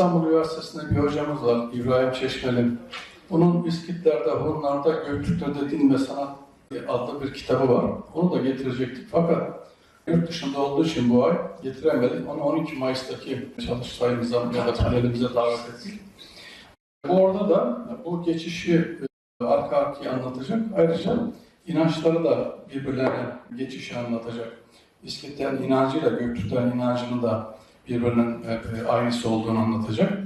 İstanbul Üniversitesi'nde bir hocamız var, İbrahim Çeşmeli. Bunun İskitler'de, Hunlar'da, Göktürk'te Din ve Sanat adlı bir kitabı var. Onu da getirecektik fakat yurt dışında olduğu için bu ay getiremedik. Onu 12 Mayıs'taki çalıştayımıza ya da panelimize davet ettik. Orada da bu geçişi e, arka arkaya anlatacak. Ayrıca inançları da birbirlerine geçişi anlatacak. İskitlerin inancıyla Göktürklerin inancının da birbirinin e, e, aynısı olduğunu anlatacak.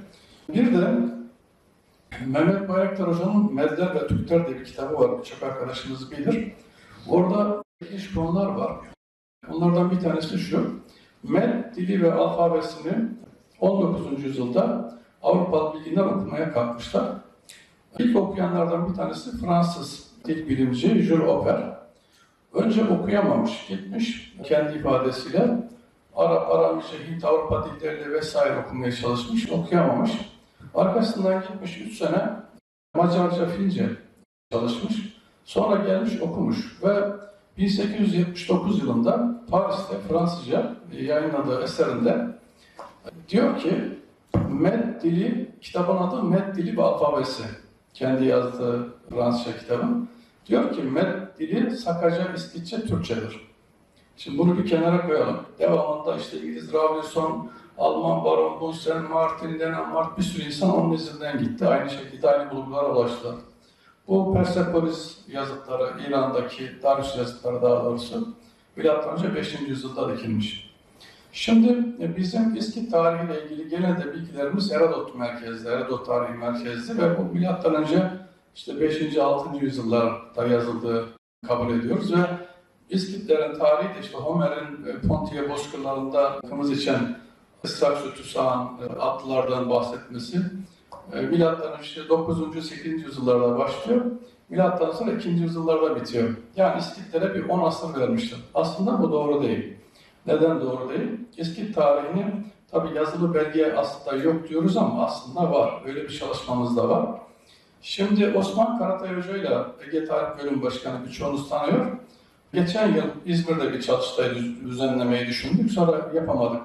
Bir de Mehmet Bayraktar Hoca'nın Medler ve Türkler diye bir kitabı var. Birçok arkadaşımız bilir. Orada ilginç konular var. Onlardan bir tanesi şu. Med dili ve alfabesini 19. yüzyılda Avrupalı bilginler okumaya kalkmışlar. İlk okuyanlardan bir tanesi Fransız dil bilimci Jules Oper. Önce okuyamamış, gitmiş kendi ifadesiyle Arap, Aramice, Hint, Avrupa dilleriyle vesaire okumaya çalışmış, okuyamamış. Arkasından gitmiş 3 sene Macarca, Fince çalışmış. Sonra gelmiş okumuş ve 1879 yılında Paris'te Fransızca yayınladığı eserinde diyor ki Med dili, kitabın adı Med dili ve alfabesi. Kendi yazdığı Fransızca kitabın. Diyor ki Med dili Sakaca, İskitçe, Türkçedir. Şimdi bunu bir kenara koyalım. Devamında işte İngiliz Rawlinson, Alman Baron Bunsen, Martin, Denenmart bir sürü insan onun izinden gitti. Aynı şekilde aynı bulgulara ulaştılar. Bu Persepolis yazıtları, İran'daki Darius yazıtları daha doğrusu milattan önce 5. yüzyılda dikilmiş. Şimdi e, bizim İskit tarihiyle ilgili genelde bilgilerimiz Herodot merkezli, Herodot tarihi merkezli ve bu milattan önce işte 5. 6. yüzyıllarda yazıldığı kabul ediyoruz ve İskitlerin tarihi de işte Homer'in e, Pontiye bozkırlarında kımız içen ıslak sütü sağan e, atlılardan bahsetmesi e, milattan önce 9. 8. yüzyıllarda başlıyor. Milattan sonra 2. yüzyıllarda bitiyor. Yani İskitlere bir 10 asır vermiştir. Aslında bu doğru değil. Neden doğru değil? İskit tarihini tabi yazılı belge aslında yok diyoruz ama aslında var. Öyle bir çalışmamız da var. Şimdi Osman Karatay Hoca ile Ege Tarih Bölüm Başkanı birçoğunuz tanıyor. Geçen yıl İzmir'de bir çalıştay düzenlemeyi düşündük. Sonra yapamadık.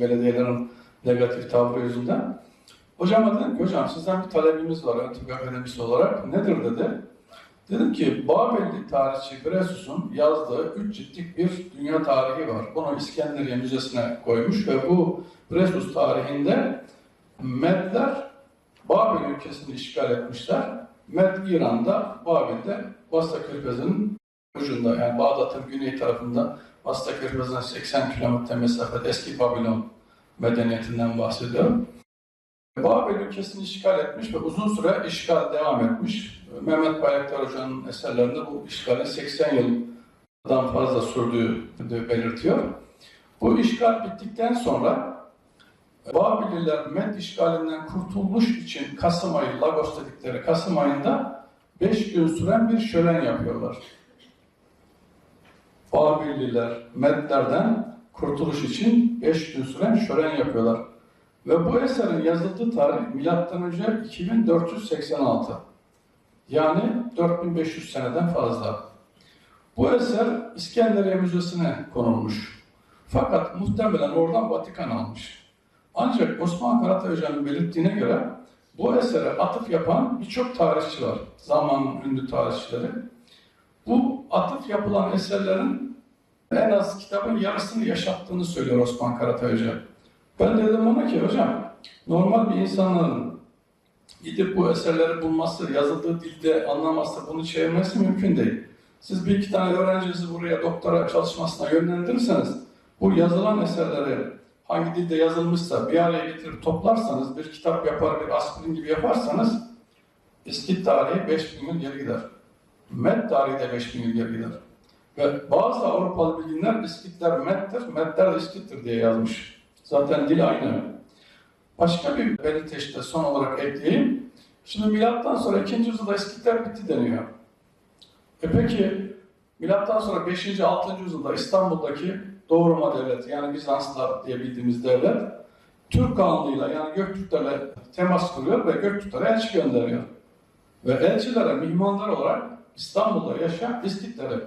Belediyelerin negatif tavrı yüzünden. Hocama dedim ki hocam sizden bir talebimiz var Antik Akademisi olarak. Nedir dedi. Dedim ki Babelli tarihçi Bresus'un yazdığı üç ciltlik bir dünya tarihi var. Bunu İskenderiye Müzesi'ne koymuş ve bu Bresus tarihinde Medler Babil ülkesini işgal etmişler. Med İran'da, Babil'de Basra Körfezi'nin ucunda yani Bağdat'ın güney tarafında Basra Körfezi'ne 80 kilometre mesafede eski Babilon medeniyetinden bahsediyorum. Babil ülkesini işgal etmiş ve uzun süre işgal devam etmiş. Mehmet Bayraktar Hoca'nın eserlerinde bu işgalin 80 yıldan fazla sürdüğü belirtiyor. Bu işgal bittikten sonra Babililer Med işgalinden kurtulmuş için Kasım ayı, Lagos dedikleri Kasım ayında 5 gün süren bir şölen yapıyorlar. Babililer Medlerden kurtuluş için 5 gün süren şölen yapıyorlar. Ve bu eserin yazıldığı tarih milattan önce 2486. Yani 4500 seneden fazla. Bu eser İskenderiye Müzesi'ne konulmuş. Fakat muhtemelen oradan Vatikan almış. Ancak Osman Karatay Hoca'nın belirttiğine göre bu esere atıf yapan birçok tarihçi var. Zaman ünlü tarihçileri. Bu atıf yapılan eserlerin en az kitabın yarısını yaşattığını söylüyor Osman Karatay Hoca. Ben dedim ona ki hocam normal bir insanın gidip bu eserleri bulması, yazıldığı dilde anlaması, bunu çevirmesi mümkün değil. Siz bir iki tane öğrencinizi buraya doktora çalışmasına yönlendirirseniz bu yazılan eserleri hangi dilde yazılmışsa bir araya getirip toplarsanız, bir kitap yapar, bir aspirin gibi yaparsanız İskit tarihi 5000 yıl geri gider. Med tarihi de 5000 yıl geri. Ve bazı Avrupalı bilginler İskitler Med'dir, Medler de İskit'tir diye yazmış. Zaten dil aynı. Başka bir belirteçte son olarak ekleyeyim. Şimdi milattan sonra 2. yüzyılda İskitler bitti deniyor. E peki milattan sonra 5. 6. yüzyılda İstanbul'daki Doğu Roma Devleti yani Bizanslar diye bildiğimiz devlet Türk kanlığıyla yani Göktürklerle temas kuruyor ve Göktürklere elçi gönderiyor. Ve elçilere mihmanlar olarak İstanbul'da yaşayan İskitlere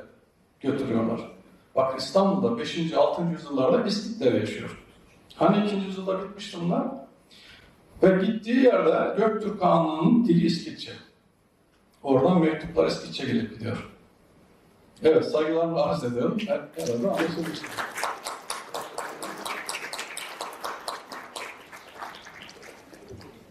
götürüyorlar. Bak İstanbul'da 5. 6. yüzyıllarda İskitler yaşıyor. Hani 2. yüzyılda bitmişti bunlar? Ve gittiği yerde Göktürk Kağanlığı'nın dili İskitçe. Oradan mektuplar İskitçe gelip gidiyor. Evet, saygılarımı arz ediyorum. Herhalde anlaşılmıştır.